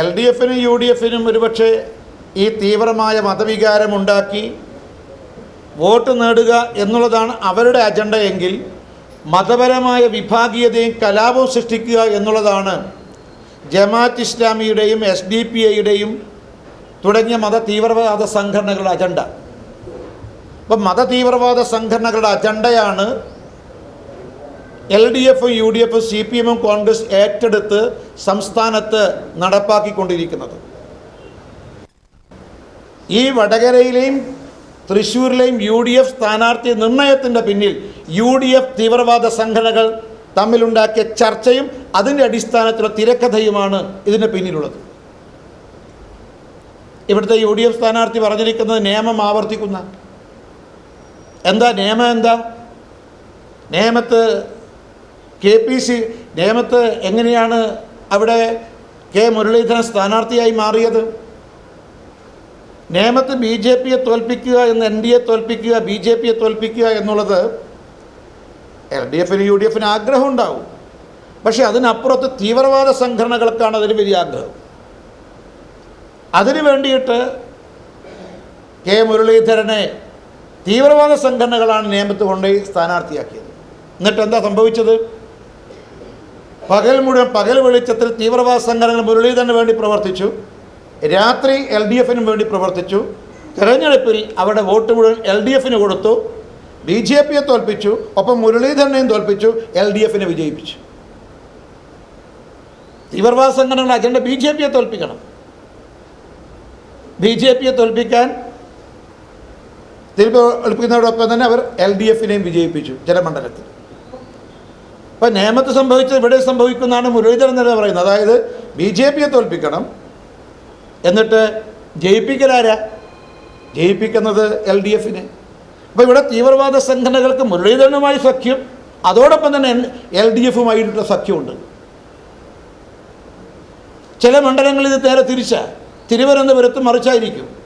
L D എഫിനും U D എഫിനും ഒരുപക്ഷെ ഈ തീവ്രമായ മതവികാരമുണ്ടാക്കി വോട്ട് നേടുക എന്നുള്ളതാണ് അവരുടെ അജണ്ട എങ്കിൽ മതപരമായ വിഭാഗീയതയും കലാപവും സൃഷ്ടിക്കുക എന്നുള്ളതാണ് ജമാഅത്ത് ഇസ്ലാമിയുടെയും എസ് ഡി പി ഐയുടെയും തുടങ്ങിയ മത തീവ്രവാദ സംഘടനകളുടെ അജണ്ട. അപ്പം മത തീവ്രവാദ സംഘടനകളുടെ അജണ്ടയാണ് എൽ ഡി എഫും യു ഡി എഫും സി പി എമ്മും കോൺഗ്രസ് ഏറ്റെടുത്ത് സംസ്ഥാനത്ത് നടപ്പാക്കിക്കൊണ്ടിരിക്കുന്നത്. ഈ വടകരയിലെയും തൃശ്ശൂരിലെയും യു ഡി എഫ് സ്ഥാനാർത്ഥി നിർണയത്തിന്റെ പിന്നിൽ യു ഡി എഫ് തീവ്രവാദ സംഘടനകൾ തമ്മിലുണ്ടാക്കിയ ചർച്ചയും അതിന്റെ അടിസ്ഥാനത്തിലുള്ള തിരക്കഥയുമാണ് ഇതിന് പിന്നിലുള്ളത്. ഇവിടുത്തെ യു ഡി എഫ് സ്ഥാനാർത്ഥി പറഞ്ഞിരിക്കുന്നത് നിയമം ആവർത്തിക്കുന്ന. എന്താ നിയമം എന്താ? നിയമത്ത് കെ പി സി നേമത്ത് എങ്ങനെയാണ് അവിടെ കെ മുരളീധരൻ സ്ഥാനാർത്ഥിയായി മാറിയത്? നേമത്ത് ബി ജെ പിയെ തോൽപ്പിക്കുക എന്ന് എൻ ഡി എ തോൽപ്പിക്കുക ബി ജെ പിയെ തോൽപ്പിക്കുക എന്നുള്ളത് എൽ ഡി എഫിന് യു ഡി എഫിന് ആഗ്രഹം ഉണ്ടാവും. പക്ഷേ അതിനപ്പുറത്ത് തീവ്രവാദ സംഘടനകൾക്കാണ് അതിന് വലിയ ആഗ്രഹം. അതിനു വേണ്ടിയിട്ട് കെ മുരളീധരനെ തീവ്രവാദ സംഘടനകളാണ് നിയമത്ത് കൊണ്ടുപോയി സ്ഥാനാർത്ഥിയാക്കിയത്. എന്നിട്ട് എന്താ സംഭവിച്ചത്? പകൽ മുഴുവൻ പകൽ വെളിച്ചത്തിൽ തീവ്രവാദ സംഘടനകൾ മുരളീധരന് വേണ്ടി പ്രവർത്തിച്ചു. രാത്രി എൽ ഡി എഫിനും വേണ്ടി പ്രവർത്തിച്ചു. തെരഞ്ഞെടുപ്പിൽ അവരുടെ വോട്ട് മുഴുവൻ എൽ ഡി എഫിന് കൊടുത്തു. ബി ജെ പിയെ തോൽപ്പിച്ചു. ഒപ്പം മുരളീധരനെയും തോൽപ്പിച്ചു. എൽ ഡി എഫിനെ വിജയിപ്പിച്ചു. തീവ്രവാദ സംഘടനകളുടെ അജണ്ട ബി ജെ പിയെ തോൽപ്പിക്കണം. ബി ജെ പിയെ തോൽപ്പിക്കാൻ തോൽപ്പിക്കുന്നതോടൊപ്പം തന്നെ അവർ എൽ ഡി എഫിനെയും വിജയിപ്പിച്ചു ജനമണ്ഡലത്തിൽ. അപ്പം നേമത്ത് സംഭവിച്ചത് ഇവിടെ സംഭവിക്കുന്നതാണ് മുരളീധരൻ തന്നെ പറയുന്നത്. അതായത് ബി ജെ പിയെ തോൽപ്പിക്കണം. എന്നിട്ട് ജയിപ്പിക്കലാരാ? ജയിപ്പിക്കുന്നത് എൽ ഡി എഫിനെ. അപ്പോൾ ഇവിടെ തീവ്രവാദ സംഘടനകൾക്ക് മുരളീധരനുമായി സഖ്യം അതോടൊപ്പം തന്നെ എൽ ഡി എഫുമായിട്ടുള്ള സഖ്യമുണ്ട്. ചില മണ്ഡലങ്ങളിൽ ഇത് നേരെ തിരിച്ച. തിരുവനന്തപുരത്ത് മറിച്ചായിരിക്കും.